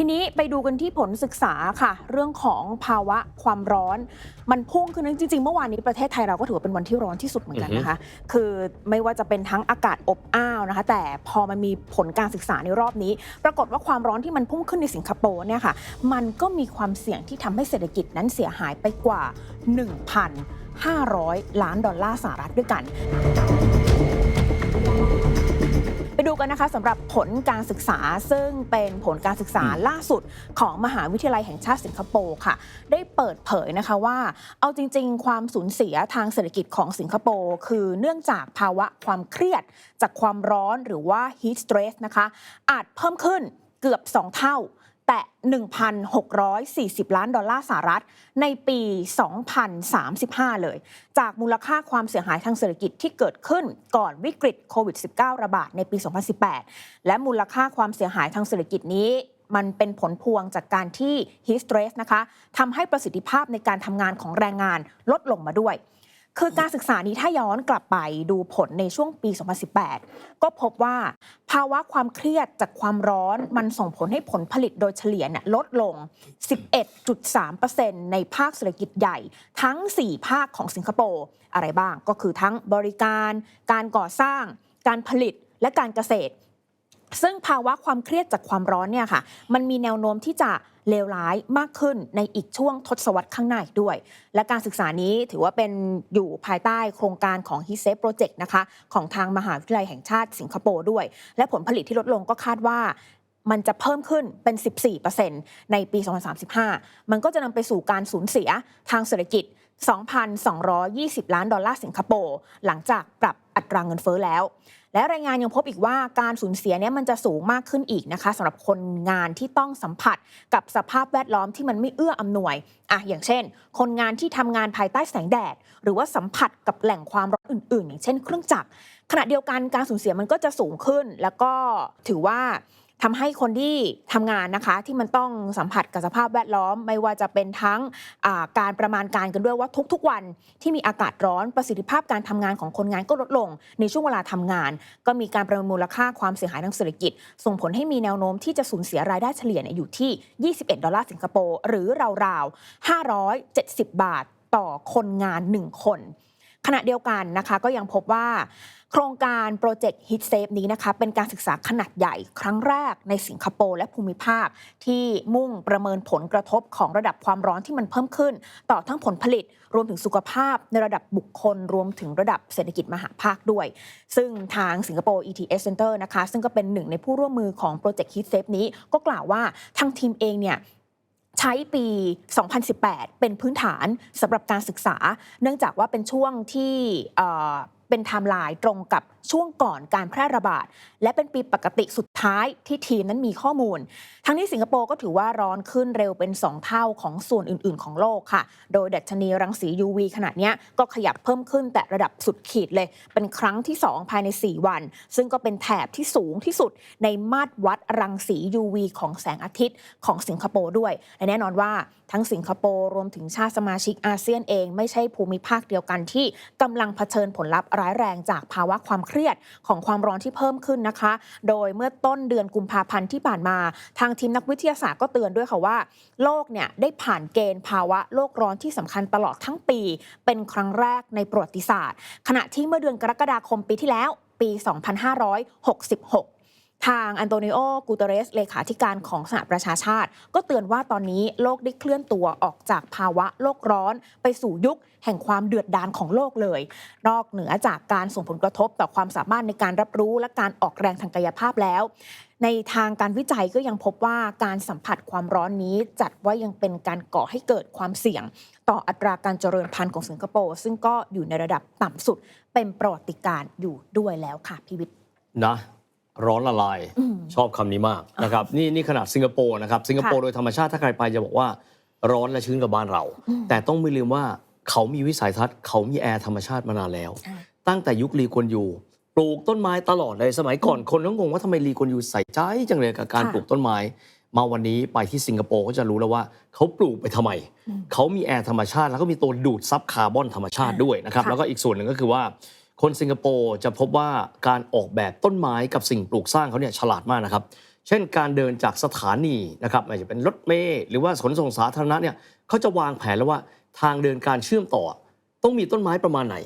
ทีนี้ไปดูกันที่ผลศึกษาค่ะ เรื่องของภาวะความร้อน มันพุ่งขึ้นนะจริงๆ เมื่อวานนี้ประเทศไทยเราก็ถือว่าเป็นวันที่ร้อนที่สุดเหมือนกันนะคะ คือไม่ว่าจะเป็นทั้งอากาศอบอ้าวนะคะ แต่พอมันมีผลการศึกษาในรอบนี้ ปรากฏว่าความร้อนที่มันพุ่งขึ้นในสิงคโปร์เนี่ยค่ะ มันก็มีความเสี่ยงที่ทำให้เศรษฐกิจนั้นเสียหายไปกว่า 1,500 ล้านดอลลาร์สหรัฐด้วยกันไป ดูกันนะคะสำหรับผลการศึกษาซึ่งเป็นผลการศึกษาล่าสุดของมหาวิทยาลัยแห่งชาติสิงคโปร์ค่ะ ได้เปิดเผยนะคะว่า เอาจริง ๆ ความสูญเสียทางเศรษฐกิจของสิงคโปร์คือเนื่องจากภาวะความเครียด จากความร้อนหรือว่า heat stress นะคะ อาจเพิ่มขึ้นเกือบ 2 เท่า แต่1,640 ล้านดอลลาร์สหรัฐ ในปี 2035 เลย จากมูลค่าความเสียหายทางเศรษฐกิจที่เกิดขึ้นก่อนวิกฤตโควิด -19 ระบาดในปี 2018 และมูลค่าความเสียหายทางเศรษฐกิจนี้มันเป็นผลพวงจากการที่ heat stress นะคะทำให้ประสิทธิภาพในการทำงานของแรงงานลดลงมาด้วย คือการศึกษานี้ถ้าย้อนกลับไปดูผลในช่วงปี 2018 ก็พบว่าภาวะความเครียดจากความร้อนมันส่งผลให้ผลผลิตโดยเฉลี่ยเนี่ยลดลง 11.3%ในภาคเศรษฐกิจใหญ่ ทั้ง 4 ภาคของสิงคโปร์อะไรบ้างก็คือทั้งบริการ การก่อสร้าง การผลิตและการเกษตร ซึ่งภาวะความเครียดจากความร้อนเนี่ยค่ะ มันมีแนวโน้มที่จะเลวร้ายมากขึ้นในอีกช่วงทศวรรษข้างหน้าอีกด้วย และการศึกษานี้ถือว่าเป็นอยู่ภายใต้โครงการของ h e s a f e Project นะคะ ของทางมหาวิทยาลัยแห่งชาติสิงคโปร์ด้วย และผลผลิตที่ลดลงก็คาดว่ามันจะเพิ่มขึ้นเป็น 14%ในปี 2035 มันก็จะนำไปสู่การสูญเสียทางเศรษฐกิจ 2,220 ล้านดอลลาร์สิงคโปร์หลังจากปรับอัตราเงินเฟ้อแล้ว และรายงานยังพบอีกว่าการสูญเสียเนี่ยมันจะสูงมากขึ้นอีกนะคะสำหรับคนงานที่ต้องสัมผัสกับสภาพแวดล้อมที่มันไม่เอื้ออำนวยอะอย่างเช่น คนงานที่ทำงานภายใต้แสงแดด หรือว่าสัมผัสกับแหล่งความร้อนอื่น ๆ อย่างเช่น เครื่องจักรขณะเดียวกันการสูญเสียมันก็จะสูงขึ้น แล้วก็ถือว่า ทำให้คนที่ทำงานนะคะ ที่มันต้องสัมผัสกับสภาพแวดล้อม ไม่ว่าจะเป็นทั้งการประมาณการกันด้วยว่าทุกๆวันที่มีอากาศร้อนประสิทธิภาพการทำงานของคนงานก็ลดลง ในช่วงเวลาทำงาน ก็มีการประเมินมูลค่าความเสียหายทางเศรษฐกิจ ส่งผลให้มีแนวโน้มที่จะสูญเสียรายได้เฉลี่ยเนี่ยอยู่ที่ 21 ดอลลาร์สิงคโปร์หรือราวๆ570 บาทต่อคนงาน 1 คน ขณะเดียวกันนะคะก็ยังพบว่าโครงการโปรเจกต์ Hit Safe นี้นะคะเป็นการศึกษาขนาดใหญ่ครั้งแรกในสิงคโปร์และภูมิภาค ที่มุ่งประเมินผลกระทบของระดับความร้อนที่มันเพิ่มขึ้น ต่อทั้งผลผลิต รวมถึงสุขภาพในระดับบุคคล รวมถึงระดับเศรษฐกิจมหาภาคด้วย ซึ่งทางสิงคโปร์ ETS Center นะคะซึ่งก็เป็นหนึ่งในผู้ร่วมมือของโปรเจกต์ Hit Safe นี้ก็กล่าวว่าทางทีมเองเนี่ย ใช้ปี 2018 เป็นพื้นฐานสำหรับการศึกษา เนื่องจากว่าเป็นช่วงที่เอ่อเป็นไทม์ไลน์ตรงกับช่วงก่อนการแพร่ระบาด และเป็นปีปกติสุด ท้ายที่ทีมนั้นมีข้อมูล ทั้งนี้สิงคโปร์ก็ถือว่าร้อนขึ้นเร็วเป็น 2 เท่าของส่วนอื่น ๆ ของโลกค่ะ โดยดัชนีรังสี UV ขนาดนี้ก็ขยับเพิ่มขึ้นแต่ระดับสุดขีดเลย เป็นครั้งที่ 2 ภายใน 4 วัน ซึ่งก็เป็นแถบที่สูงที่สุดในมาตรวัดรังสี UV ของแสงอาทิตย์ของสิงคโปร์ด้วยและแน่นอนว่าทั้งสิงคโปร์รวมถึงชาติสมาชิกอาเซียนเองไม่ใช่ภูมิภาคเดียวกันที่กำลังเผชิญผลลัพธ์ร้ายแรงจากภาวะความเครียดของความร้อนที่เพิ่มขึ้นนะคะ โดยเมื่อต้นเดือนกุมภาพันธ์ที่ผ่านมา ทางทีมนักวิทยาศาสตร์ก็เตือนด้วยค่ะว่า โลกเนี่ยได้ผ่านเกณฑ์ภาวะโลกร้อนที่สำคัญตลอดทั้งปี เป็นครั้งแรกในประวัติศาสตร์ ขณะที่เมื่อเดือนกรกฎาคมปีที่แล้ว ปี 2566 ทางอันโตนิโอ กูเตเรส เลขาธิการของสหประชาชาติ ก็เตือนว่าตอนนี้โลกได้เคลื่อนตัวออกจากภาวะโลกร้อน ไปสู่ยุคแห่งความเดือดดาลของโลกเลย นอกเหนือจากการส่งผลกระทบต่อความสามารถในการรับรู้และการออกแรงทางกายภาพแล้ว ในทางการวิจัยก็ยังพบว่าการสัมผัสความร้อนนี้จัดว่ายังเป็นการก่อให้เกิดความเสี่ยง ต่ออัตราการเจริญพันธุ์ของสิงคโปร์ซึ่งก็อยู่ในระดับต่ำสุดเป็นประวัติการอยู่ด้วยแล้วค่ะพี่วิทย์นะ ร้อนละลายอืมชอบคำนี้มากนะครับนี่นี่ขนาดสิงคโปร์นะครับสิงคโปร์ค่ะโดยธรรมชาติถ้าใครไปจะบอกว่าร้อนและชื้นกับบ้านเราอืมแต่ต้องไม่ลืมว่าเขามีวิสัยทัศน์ เขามีแอร์ธรรมชาติมานานแล้วอ่าตั้งแต่ยุคลีกวนยูปลูกต้นไม้ตลอดเลยสมัยก่อนคนก็งงว่าทำไมลีกวนยูใส่ใจจังเลยกับการค่ะปลูกต้นไม้ มาวันนี้ไปที่สิงคโปร์ก็จะรู้แล้วว่า เขาปลูกไปทำไมอืมเขามีแอร์ธรรมชาติ แล้วก็มีตัวดูดซับคาร์บอนธรรมชาติอ่าด้วยนะครับค่ะแล้วก็อีกส่วนหนึ่งก็คือว่า คนสิงคโปร์จะพบว่าการออกแบบต้นไม้กับสิ่งปลูกสร้างเขาเนี่ยฉลาดมากนะครับ เช่นการเดินจากสถานีนะครับอาจจะเป็นรถเมล์หรือว่าขนส่งสาธารณะเนี่ยเขาจะวางแผนแล้วว่าทางเดินการเชื่อมต่อ ต้องมีต้นไม้ประมาณไหน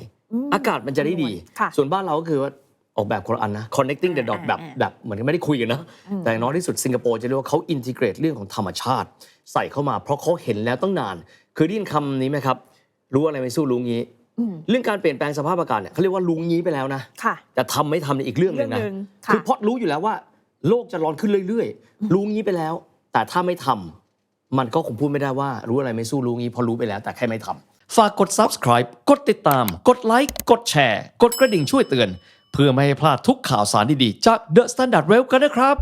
มอากาศมันจะได้ดีค่ะส่วนบ้านเราก็คือว่าออกแบบคนละอันนะ connecting the dot อ่าแบบอ่าแบบเหมือนกับไม่ได้คุยกันนะอืมแต่อย่างน้อยที่สุดสิงคโปร์จะเรียกว่าเขาอินทิเกรตเรื่องของธรรมชาติ ใส่เข้ามาเพราะเขาเห็นแล้วตั้งนาน คือได้ยินคำนี้ไหมครับ รู้อะไรไม่สู้รู้งี้อืม เรื่องการเปลี่ยนแปลงสภาพอากาศเนี่ยเขาเรียกว่ารู้งี้ไปแล้วนะค่ะ แต่ทำไม่ทำในยอีกเรื่องหนึ่งนะเรื่องหนึ่งค่ะคือเพราะรู้อยู่แล้วว่า โลกจะร้อนขึ้นเรื่อยๆ รู้งี้ไปแล้ว แต่ถ้าไม่ทำมันก็คงพูดไม่ได้ว่า รู้อะไรไม่สู้รู้งี้เพราะรู้ไปแล้ว แต่แค่ไม่ทำฝากกด subscribe กดติดตาม กดไลค์กดแชร์ กดกระดิ่งช่วยเตือน เพื่อไม่ให้พลาดทุกข่าวสารดีๆจาก The Standard Well กันนะครับ